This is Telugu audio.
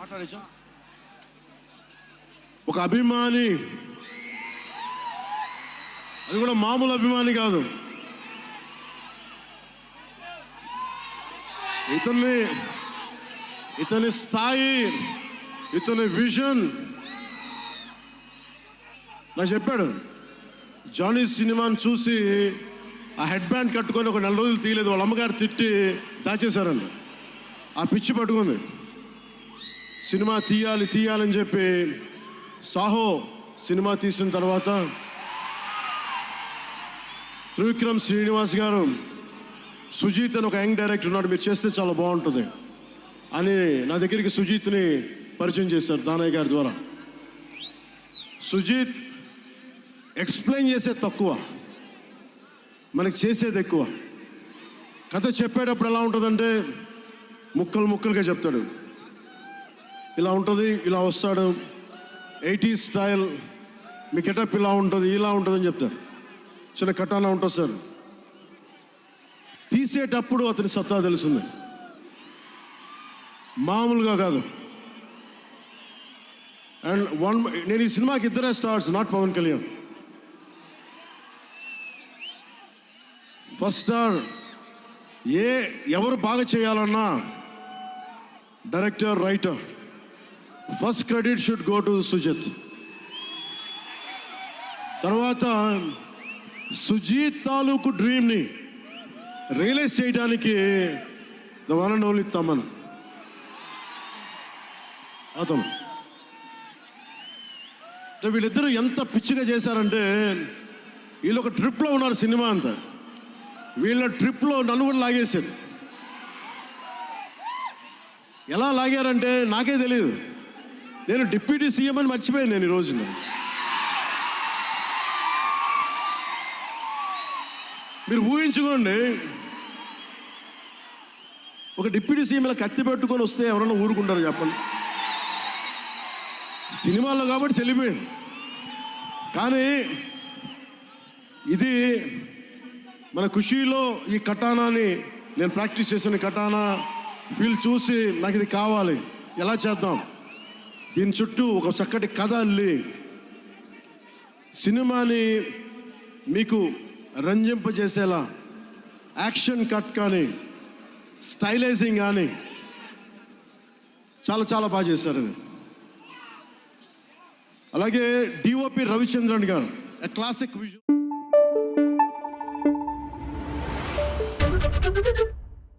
మాట్లాడచ్చు. ఒక అభిమాని. అది కూడా మామూలు అభిమాని కాదు. ఇతన్ని ఇతని స్థాయి ఇతని విజన్. నాకు చెప్పాడు జానీ సినిమాని చూసి ఆ హెడ్ బ్యాండ్ కట్టుకొని ఒక నెల రోజులు తీయలేదు వాళ్ళ అమ్మగారు తిట్టి దాచేశారని. ఆ పిచ్చి పట్టుకుంది. సినిమా తీయాలి తీయాలని చెప్పి సాహో సినిమా తీసిన తర్వాత త్రివిక్రమ్ శ్రీనివాస్ గారు సుజీత్ అని ఒక యంగ్ డైరెక్టర్ ఉన్నాడు మీరు చేస్తే చాలా బాగుంటుంది అని నా దగ్గరికి సుజీత్ని పరిచయం చేశారు దానయ్య గారి ద్వారా. సుజీత్ ఎక్స్ప్లెయిన్ చేసే తక్కువ మనకి చేసేది ఎక్కువ. కథ చెప్పేటప్పుడు ఎలా ఉంటుందంటే ముక్కలు ముక్కలుగా చెప్తాడు. ఇలా ఉంటుంది ఇలా వస్తాడు. ఎయిటీ స్టైల్ మీ గెటప్ ఇలా ఉంటుంది ఇలా ఉంటుందని చెప్తారు. చిన్న కటానా ఉంటుంది సార్. తీసేటప్పుడు అతని సత్తా తెలుస్తుంది. మామూలుగా కాదు. అండ్ వన్ నేను ఈ సినిమాకి ఇద్దరే stars not Pawan Kalyan. First star ఏ ఎవరు బాగా చేయాలన్నా director writer. First credit should go to Sujeeth తర్వాత సుజీత్ తాలూకు డ్రీమ్ని రియలైజ్ చేయడానికి the one and only Thaman అతను. వీళ్ళిద్దరూ ఎంత పిచ్చిగా చేశారంటే వీళ్ళు ఒక ట్రిప్లో ఉన్నారు సినిమా అంతా. వీళ్ళ ట్రిప్లో నన్ను కూడా లాగేశారు. ఎలా లాగారంటే నాకే తెలియదు నేను డిప్యూటీ సీఎం అని మర్చిపోయాను నేను ఈ రోజున. మీరు ఊహించుకోండి ఒక డిప్యూటీ సీఎం ఇలా కత్తి పెట్టుకొని వస్తే ఎవరన్నా ఊరుకుంటారు చెప్పండి. సినిమాల్లో కాబట్టి చెల్లిపోయింది. కానీ ఇది మన ఖుషీలో ఈ కటానాని నేను ప్రాక్టీస్ చేసిన కటానా ఫీల్ చూసి నాకు ఇది కావాలి. ఎలా చేద్దాం? దీని చుట్టూ ఒక చక్కటి కథ అల్లి సినిమాని మీకు రంజింపజేసేలా యాక్షన్ కట్ కానీ స్టైలైజింగ్ కానీ చాలా చాలా బాగా చేశారు అది అలాగే డిఓపి రవిచంద్రన్ గారు క్లాసిక్ విజువల్